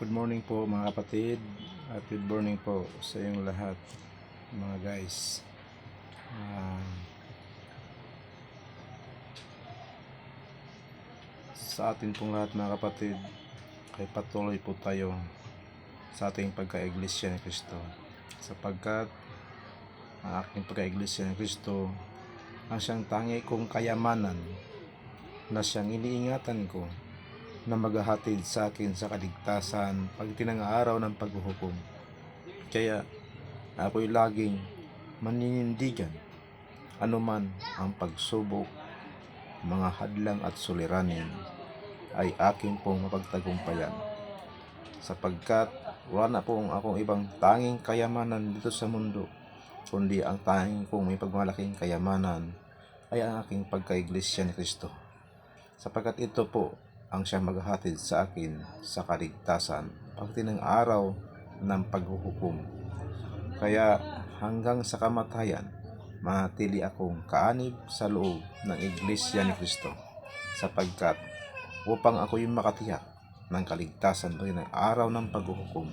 Good morning po mga kapatid at good morning po sa inyong lahat mga guys. Ah, sa atin pong lahat mga kapatid ay patuloy po tayo sa ating pagka-iglesia ni Kristo sapagkat ang aking pagka-iglesia ni Kristo ang siyang tangi kong kayamanan na siyang iniingatan ko na maghahatid sa akin sa kaligtasan pag tinang-araw ng paghuhukom. Kaya ako'y laging maninindigan anuman ang pagsubok, mga hadlang at suliranin ay aking pong mapagtagumpayan. Sapagkat wala na pong akong ibang tanging kayamanan dito sa mundo, kundi ang tanging kong may pagmalaking kayamanan ay ang aking pagkaiglesia ni Kristo. Sapagkat ito po ang siyang maghahatid sa akin sa kaligtasan pagtinang araw ng paghuhukom. Kaya hanggang sa kamatayan, manatili akong kaanib sa loob ng Iglesia ni Kristo sapagkat upang ako'y makatiyak ng kaligtasan pagtinang araw ng paghuhukom